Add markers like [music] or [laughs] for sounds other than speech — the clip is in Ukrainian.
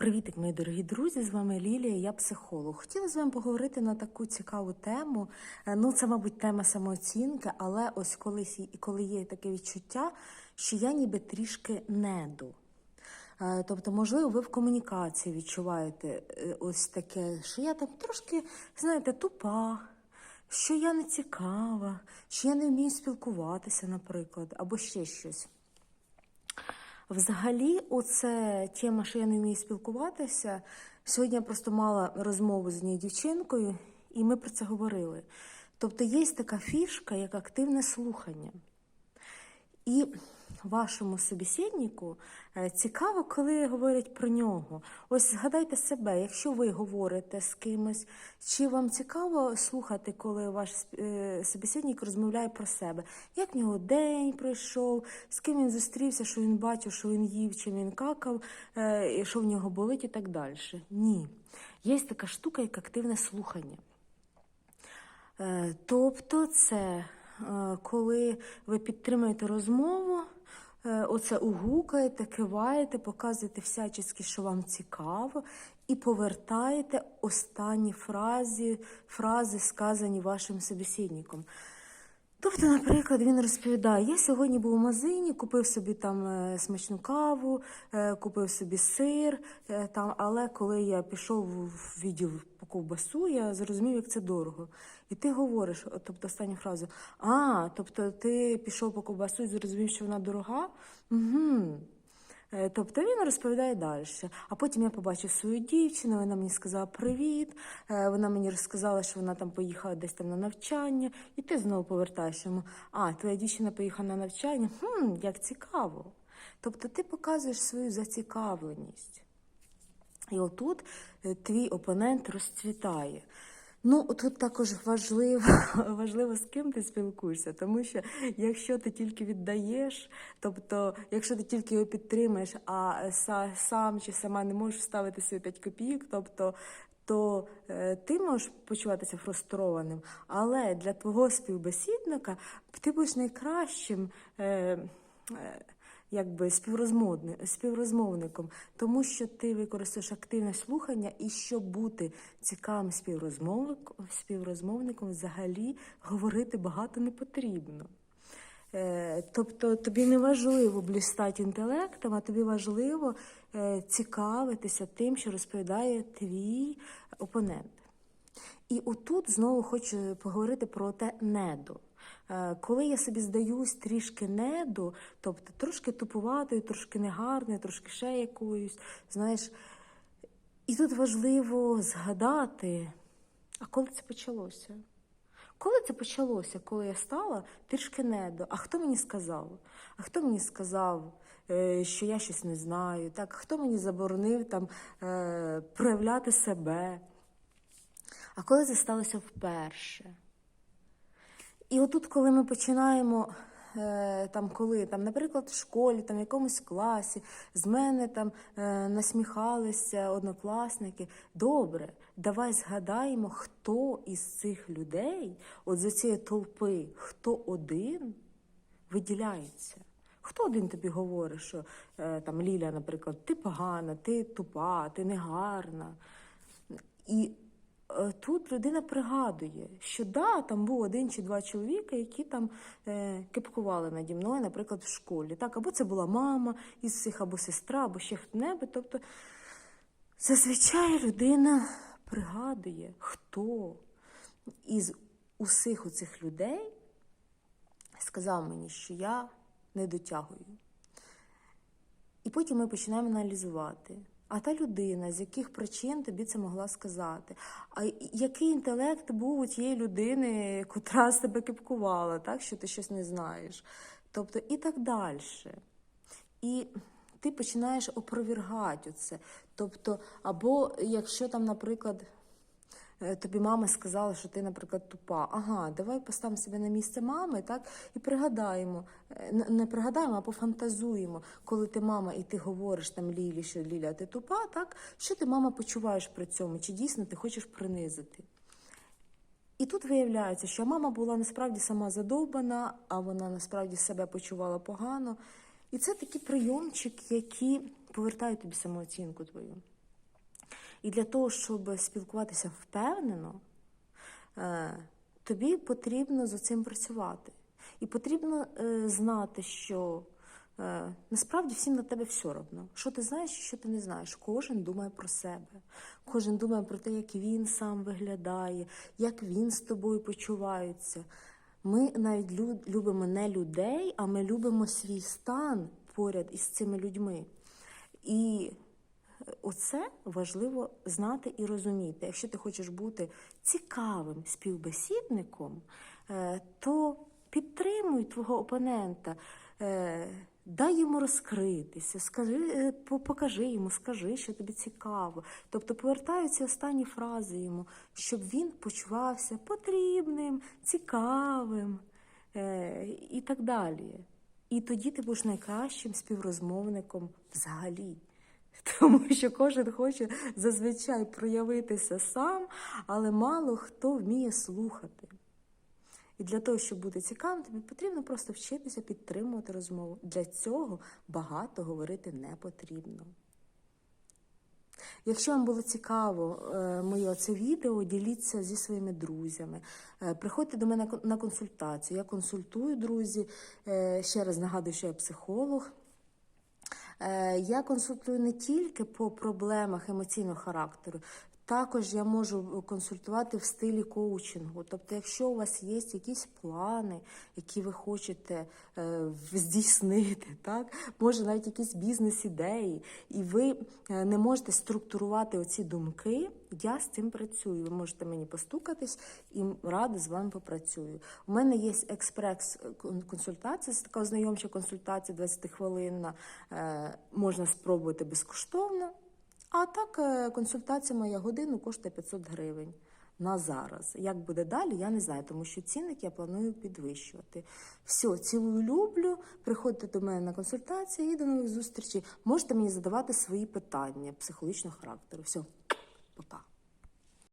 Привітик, мої дорогі друзі! З вами Лілія, я психолог. Хотіла з вами поговорити на таку цікаву тему. Е, Ну, це, мабуть, тема самооцінки, але ось колись і коли є таке відчуття, що я ніби трішки неду. Е, Тобто, можливо, ви в комунікації відчуваєте е, ось таке, що я там трошки, знаєте, тупа, що я не цікава, що я не вмію спілкуватися, наприклад, або ще щось. Взагалі, оце тема, що я не вмію спілкуватися. Сьогодні я просто мала розмову з однією дівчинкою, і ми про це говорили. Тобто є така фішка, як активне слухання. І вашому собеседнику е, цікаво, коли говорять про нього. Ось згадайте себе, якщо ви говорите з кимось, чи вам цікаво слухати, коли ваш е, собеседник розмовляє про себе, як в нього день пройшов, з ким він зустрівся, що він бачив, що він їв, чим він какав, е, що в нього болить і так далі. Ні. Є така штука, як активне слухання. Тобто, це коли ви підтримуєте розмову, оце угукаєте, киваєте, показуєте всячески, що вам цікаво, і повертаєте останні фрази, фрази сказані вашим собеседником. Тобто, наприклад, він розповідає: я сьогодні був у магазині, купив собі там е, смачну каву, е, купив собі сир, е, там, але коли я пішов в відділ по ковбасу, я зрозумів, як це дорого. І ти говориш, тобто останню фразу: А, тобто ти пішов по ковбасу і зрозумів, що вона дорога? Угу. Е, Тобто він розповідає далі. А потім я побачив свою дівчину, вона мені сказала привіт. е, Вона мені розказала, що вона там поїхала десь там на навчання, і ти знову повертаєш йому. А, твоя дівчина поїхала на навчання. Хм, як цікаво. Тобто ти показуєш свою зацікавленість. І отут е, твій опонент розцвітає. Ну, тут також важливо, [laughs] важливо, з ким ти спілкуєшся, тому що якщо ти тільки віддаєш, тобто, якщо ти тільки його підтримаєш, а сам чи сама не можеш вставити свої 5 копійок, тобто, то е, ти можеш почуватися фрустрованим, але для твого співбесідника ти будеш найкращим. Е, е, якби співрозмовни- співрозмовником, тому що ти використаєш активне слухання, і щоб бути цікавим співрозмовник, співрозмовником, взагалі говорити багато не потрібно. Е, Тобто тобі не важливо блістати інтелектом, а тобі важливо е, цікавитися тим, що розповідає твій опонент. І отут знову хочу поговорити про те недо. Е, Коли я собі здаюсь трішки неду, тобто трошки тупуватою, трошки негарною, трошки ще якоюсь, знаєш, і тут важливо згадати, а коли це почалося? Коли це почалося, коли я стала трішки недо? А хто мені сказав? А хто мені сказав, е, що я щось не знаю? Так, хто мені заборонив там е, проявляти себе? А коли це сталося вперше? І отут, коли ми починаємо, е, там, коли, там, наприклад, в школі, там, в якомусь класі, з мене там е, насміхалися однокласники, добре, давай згадаємо, хто із цих людей, от з цієї толпи, хто один виділяється. Хто один тобі говорить, що е, там Ліля, наприклад, ти погана, ти тупа, ти негарна. І тут людина пригадує, що да, там був один чи два чоловіка, які там е, кипкували наді мною, наприклад, в школі. Так, або це була мама із всіх, або сестра, або ще хто-небудь. Тобто, зазвичай людина пригадує, хто із усіх оцих людей сказав мені, що я не дотягую. І потім ми починаємо аналізувати. А та людина, з яких причин тобі це могла сказати? А який інтелект був у тієї людини, котра [laughs] з тебе кипкувала, так, що ти щось не знаєш? Тобто і так далі. І ти починаєш опровергати це. Тобто, або якщо там, наприклад, тобі мама сказала, що ти, наприклад, тупа. Ага, давай поставимо себе на місце мами, так, і пригадаємо. Е, Не пригадаємо, а пофантазуємо, коли ти мама і ти говориш там Лілі, що Ліля, ти тупа, так? Що ти, мама, почуваєш при цьому? Чи дійсно ти хочеш принизити? І тут виявляється, що мама була насправді сама задовбана, а вона насправді себе почувала погано. І це такий прийомчик, які повертають тобі самооцінку твою. І для того, щоб спілкуватися впевнено, е, тобі потрібно за цим працювати. І потрібно е, знати, що е, насправді всім на тебе все одно. Що ти знаєш що ти не знаєш. Кожен думає про себе. Кожен думає про те, як він сам виглядає, як він з тобою почувається. Ми навіть любимо не людей, а ми любимо свій стан поряд із цими людьми. І Оце важливо знати і розуміти. Якщо ти хочеш бути цікавим співбесідником, е, то підтримуй твого опонента, е, дай йому розкритися, скажи, е, покажи йому, скажи, що тобі цікаво. Тобто повертай ці останні фрази йому, щоб він почувався потрібним, цікавим і так далі. І тоді ти будеш найкращим співрозмовником взагалі. [laughs] Тому що кожен хоче зазвичай проявитися сам, але мало хто вміє слухати. І для того, щоб бути цікавим, тобі потрібно просто вчитися підтримувати розмову. Для цього багато говорити не потрібно. Якщо вам було цікаво е, моє це відео, діліться зі своїми друзями. Е, Приходьте до мене на консультацію. Я консультую, друзі. Е, Ще раз нагадую, що я психолог. Е, Я консультую не тільки по проблемах емоційного характеру, також я можу консультувати в стилі коучингу. Тобто, якщо у вас є якісь плани, які ви хочете е, здійснити, [laughs] так може навіть якісь бізнес-ідеї, і ви е, не можете структурувати оці думки, я з цим працюю. Ви можете мені постукатись і рада з вами попрацюю. У мене є експрес-консультація, це така ознайомча консультація 20 хвилинна. Е, можна спробувати безкоштовно. А так, е, консультація моя годину коштує 500 гривень на зараз. Як буде далі, я не знаю, тому що цінник я планую підвищувати. Все, цілую, люблю. Приходьте до мене на консультації і до нових зустрічей. Можете мені задавати свої питання психологічного характеру. Все, па-па.